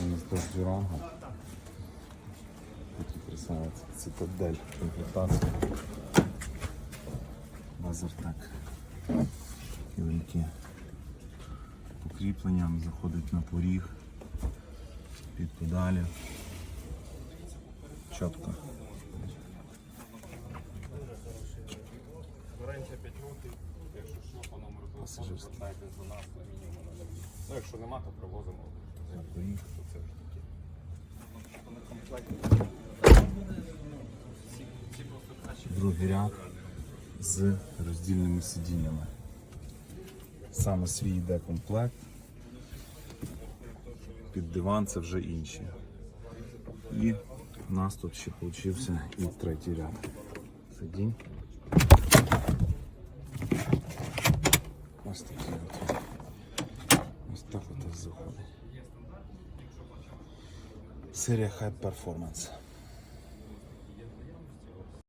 Він з дождюранга. Такий красавець. Цитадель комплектація. Лазертак. Великі покріплення, заходить на поріг, під педалі. Чітко. Гарантія 5 років, якщо що, по номеру телефону, Пасажирський. Ну, якщо нема, то привозимо. Другий ряд з роздільними сидіннями. Саме свій йде комплект. Під диван це вже інші. І в нас тут ще получився і третій ряд. Сидінь. Ось такий от. Ось так от заходить. Серія High Performance.